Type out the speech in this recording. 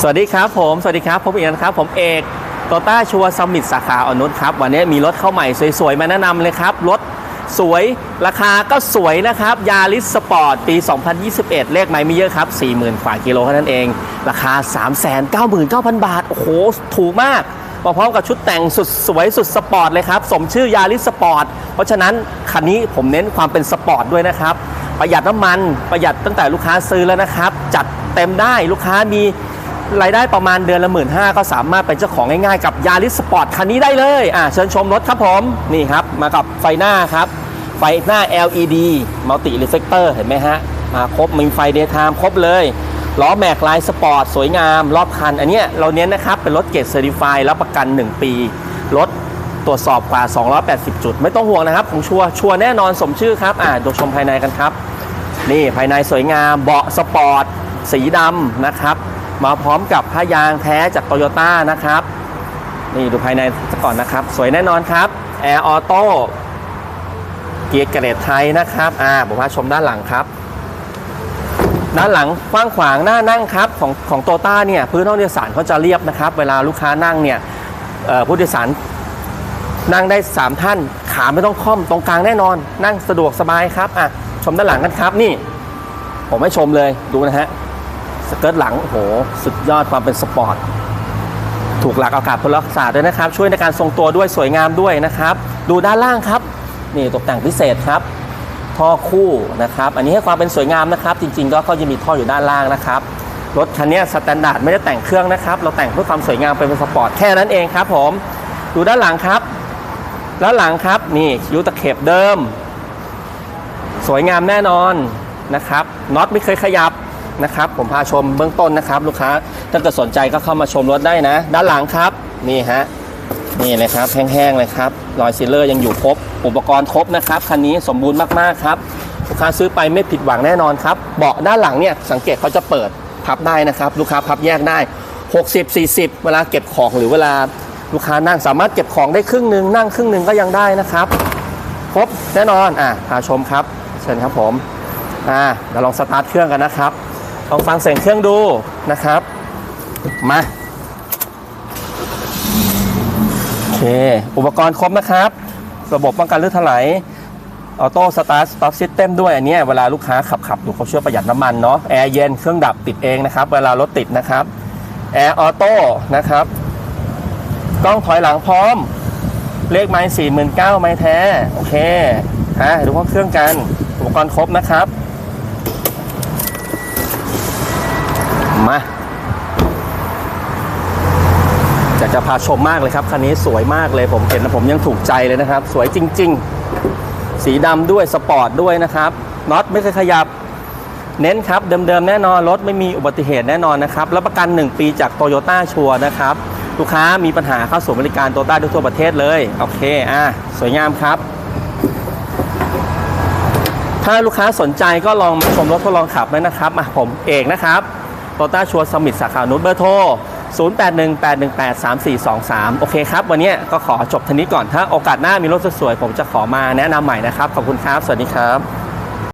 สวัสดีครับผม สวัสดีครับผมอีกนะครับ ผมเอกโตต้าชัวร์สมิธสาขาอนุชครับ วันนี้มีรถเข้าใหม่สวยๆ มาแนะนำเลยครับ รถสวยราคาก็สวยนะครับยาริสสปอร์ตปี 2021 เลขไม่ไม่เยอะครับ 40,000กว่ากิโลเท่านั้นเอง ราคา 399,000 บาท โอ้โห ถูกมากมาพร้อมกับชุดแต่งสุดสวยสุดสปอร์ตเลยครับ สมชื่อยาริสสปอร์ตเพราะฉะนั้นคันนี้ผมเน้นความเป็นสปอร์ตด้วยนะครับประหยัดน้ำมันประหยัดตั้งแต่ลูกค้าซื้อแล้วนะครับ จัดเต็มได้ลูกค้ามี รายได้ประมาณเดือนละหมื่นห้าก็สามารถเป็นเจ้าของง่ายๆ กับยาริสสปอร์ตคันนี้ได้เลยอ่าเชิญชมรถครับผมนี่ครับมากับไฟหน้าครับ ไฟหน้า LED Multi Reflector เห็นไหมฮะ มาครบมีไฟเดย์ไทม์ครบเลยล้อแม็กลายสปอร์ตสวยงาม รอบคัน อันเนี้ยเราเน้นนะครับ เป็นรถเกรดเซอร์ติฟายรับประกัน 1 ปี รถตรวจสอบกว่า 280 จุด ไม่ต้องห่วงนะครับผมชัวชัวแน่นอนสมชื่อครับ อ่าดูชมภายในกันครับ นี่ภายในสวยงามเบาะสปอร์ต สีดำนะครับ มาพร้อมกับผ้ายางแท้จากโตโยต้านะครับ นี่ดูภายในซะก่อนนะครับ สวยแน่นอนครับแอร์ออโต้เกียร์เกรดไทยนะครับอ่าผมพาชมด้านหลังครับ ด้านหลังกว้างขวางหน้านั่งครับของของโตต้าเนี่ยพื้นห้องโดยสารเขาจะเรียบนะครับ เวลาลูกค้านั่งเนี่ยผู้โดยสารนั่งได้ 3 ท่าน ขาไม่ต้องค่อมตรงกลางแน่นอน นั่งสะดวกสบายครับอะชมด้านหลังกันครับนี่ ผมให้ชมเลยดูนะฮะ สเกิร์ตหลังโอ้โหสุดยอดความเป็นสปอร์ตถูกหลักอากาศพลศาสตร์ด้วยนะครับ ช่วยในการทรงตัวด้วยสวยงามด้วยนะครับ ดูด้านล่างครับ นี่ตกแต่งพิเศษครับ ท่อคู่นะครับ อันนี้ให้ความเป็นสวยงามนะครับ จริง ๆ ก็เขาจะมีท่ออยู่ด้านล่างนะครับรถคันนี้สแตนดาร์ดไม่ได้แต่งเครื่องนะครับ เราแต่งเพื่อความสวยงามเป็นสปอร์ตแค่นั้นเองครับผมดูด้านหลังครับ ด้านหลังครับนี่คิ้วตะเข็บเดิม สวยงามแน่นอนนะครับน็อตไม่เคยขยับ นะครับ ผมพาชมเบื้องต้นนะครับ ลูกค้าถ้าเกิดสนใจก็เข้ามาชมรถได้นะ ด้านหลังครับนี่ฮะนี่เลยครับแห้งๆเลยครับรอยซีเลอร์ยังอยู่ครบ อุปกรณ์ครบนะครับคันนี้สมบูรณ์มากๆครับลูกค้าซื้อไปไม่ผิดหวังแน่นอนครับเบาะด้านหลังเนี่ยสังเกตเขาจะเปิดพับได้นะครับ ลูกค้าพับแยกได้ 60 40 เวลาเก็บของหรือเวลาลูกค้านั่งสามารถเก็บของได้ครึ่งหนึ่งนั่งครึ่งหนึ่งก็ยังได้นะครับครบแน่นอนอะพาชมครับเชิญครับผมอ่าเดี๋ยวลองสตาร์ทเครื่องกันนะครับ ลองฟังเสียงเครื่องดูนะครับ มา โอเค อุปกรณ์ครบนะครับ ระบบป้องกันลื่นถลายออโต้สตาร์ทสต็อปซิสเต็มด้วยอันนี้เวลาลูกค้าขับขับอยู่เขาช่วยประหยัดน้ำมันเนาะแอร์เย็นเครื่องดับติดเองนะครับ เวลารถติดนะครับแอร์ออโต้นะครับกล้องถอยหลังพร้อม เลขไม้สี่หมื่นเก้าไม้แท้ โอเคฮะดูห้องเครื่องกัน อุปกรณ์ครบนะครับ มาอยากจะพาชมมากเลยครับคันนี้สวยมากเลยผมเห็นแล้วผมยังถูกใจเลยนะครับ สวยจริง ๆ สีดำด้วยสปอร์ตด้วยนะครับน็อตไม่เคยขยับเน้นครับ เดิมๆ แน่นอน รถไม่มีอุบัติเหตุแน่นอนนะครับรับประกัน 1 ปีจากโตโยต้าชัวนะครับ ลูกค้ามีปัญหาเข้าสู่บริการโตโยต้าทั่วประเทศเลย โอเค อะ สวยงามครับ ถ้าลูกค้าสนใจก็ลองมาชมรถทดลองขับได้นะครับ มาผมเอกนะครับ โตต้าชัวร์สมิธสาขานุชเบอร์โทร 0818183423 โอเคครับ วันนี้ก็ขอจบทานี้ก่อนถ้าโอกาสหน้ามีรถสวยๆผมจะขอมาแนะนำใหม่นะครับ ขอบคุณครับ สวัสดีครับ